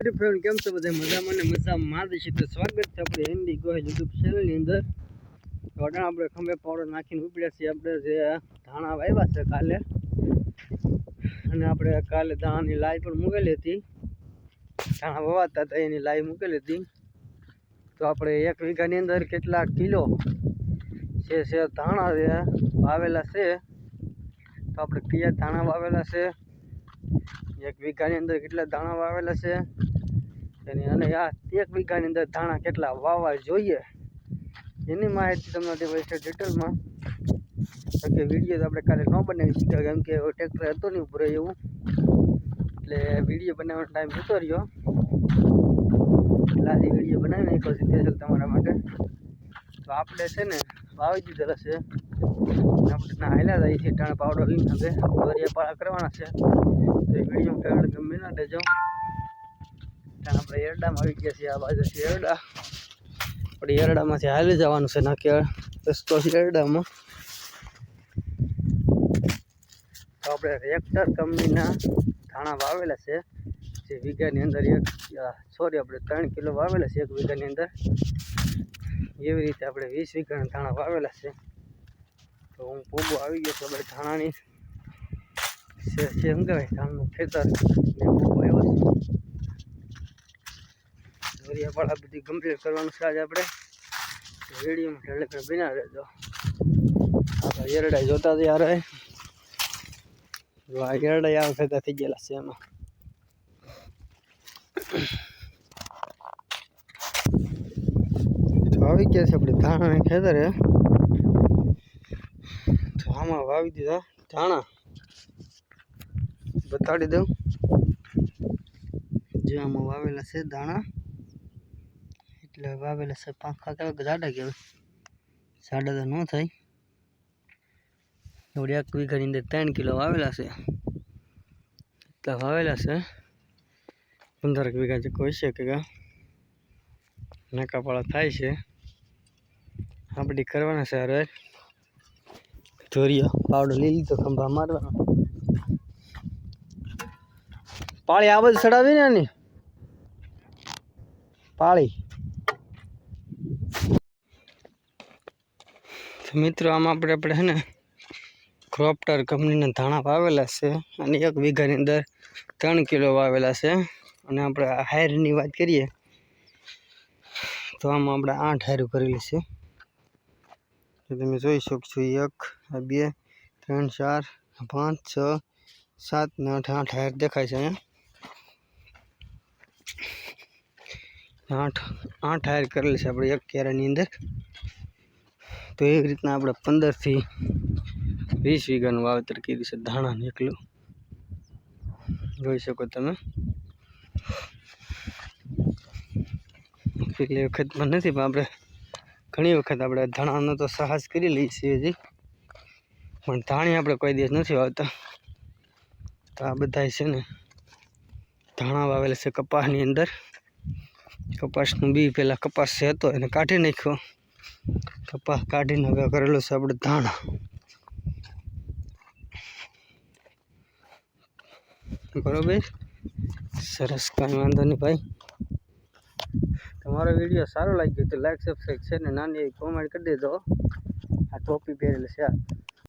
Hello friend કેમ છો બધા? મજામાં ને મજામાં? મારી છે તો સ્વાગત છે આપણે હિન્દી ગોહિલ યુટ્યુબ ચેનલની અંદર. તો આપણે ખંભે પાવડર નાખીને ઉપડ્યા છીએ. આપણે જે ધાણા વાવ્યા છે કાલે, અને આપણે કાલે ધાણાની લાઈ પણ મૂકેલી હતી. ધાણા વવાતા હતા, એની લાઈ મૂકેલી હતી. તો આપણે એક વીઘાની અંદર કેટલા કિલો છે છે ધાણા છે વાવેલા છે? તો આપણે કયા ધાણા વાવેલા છે? એક વીઘાની અંદર કેટલા ધાણા વાવેલા છે? એની અને આ એક વીઘાની અંદર ધાણા કેટલા વાવવા જોઈએ? એની માહિતી તમને દેવાય ડિટેલમાં કે વીડિયો આપણે કાલે ન બનાવી શક્યા, કેમ કે ટ્રેક્ટર હતો નહીં ઉપર એવું. એટલે વીડિયો બનાવવાનો ટાઈમ જતો રહ્યો. આજે વીડિયો બનાવી એક છે સ્પેશિયલ તમારા માટે. તો આપણે છે ને વાવી દીધેલા છે. આપણે ના હાલ્યા જઈએ છીએ ટાણા પાવડર લઈને હવે દરિયા પાળા કરવાના છે. તો એ વીડિયો ગમે ના દેજો આપણે એરડામાં આવી ગયા છીએ, આ બાજુ છે એરડા. આપણે એરડામાંથી હાલી જવાનું છે નાકે રસ્તો છે એરડામાં. તો આપણે રેક્ટર કંપનીના ધાણા વાવેલા છે. જે વીઘાની અંદર એક સોરી આપણે ત્રણ કિલો વાવેલા છે એક વીઘાની અંદર. એવી રીતે આપણે વીસ વીઘાના ધાણા વાવેલા છે. તો હું પૂગો આવી ગયો છું આપણે ધાણાની. છે કહેવાય, ધાણનું ખેતર. ને પૂગો દરિયાપાળા બધી કમ્પ્લીટ કરવાનું છે આજે આપણે. રેડિયોમાં ઠેલે બિના રહેજો. આપણે યરડાઈ જોતા જ યાર જો આ એરડા આ ફેદા થઈ ગયેલા છે એમાં. વાવી ગયા છે આપણે ધાણા ખેતર. હે આમાં વાવી દીધા ધાણા. બતાડી દઉં. જે આમાં વાવેલા છે દાણા એટલે વાવેલા છે પાંખા કેવા જાડા કહેવાય. જાડા તો ન થાય. એવડી એક વીઘાની અંદર ત્રણ કિલો વાવેલા છે. એટલા વાવેલા છે. પંદર વીઘા જે કોઈ છે કે. નાકાપાળા થાય છે. આપણે કરવાના છે હવે ધોરિયો, પાવડર લઈ લીધો, ખંભા મારવાનો. પાળી આ બધું ચડાવી ને પાળી. મિત્રો, આમાં આપણે આપણે હે ને ક્રોપ્ટર કંપનીના ધાણા વાવેલા છે અને એક વીઘાની અંદર ત્રણ કિલો વાવેલા છે. અને આપણે હાયરની વાત કરીએ તો આમાં આપણે આઠ હાયરું કરેલી છે. તમે જોઈ શકશો, એક બે, ત્રણ, ચાર, પાંચ, છ, સાત, ને આઠ આઠ હાયર દેખાય છે અહીંયા. આઠ આઠ હાયર કરેલી છે આપણે એક કેરાની અંદર. તો એવી રીતના આપણે પંદરથી વીસ વીઘાનું વાવેતર કર્યું છે. ધાણા નીકળ્યું જોઈ શકો તમે. કેટલી વખતમાં નથી, પણ આપણે ઘણી વખત આપણે ધાણાનો તો સાહસ કરી લઈએ છીએ હજી. પણ ધાણી આપણે કોઈ દિવસ નથી વાવતા. તો આ બધા છે ને, ધાણા વાવેલા છે કપાસની અંદર. કપાસનું બી પહેલાં કપાસ છે હતો એને કાઢી નાખ્યો. કપાસ કાઢીને હવે કરેલો છે આપણે ધાણ. બરોબર? સરસ, કાંઈ વાંધો નહીં ભાઈ. તમારો વીડિયો સારો લાગ્યો તો લાઈક સબસ્ક્રાઈબ છે ને નાની એવી કોમેન્ટ કરી દેજો આ ટોપી પહેરેલી છે આ.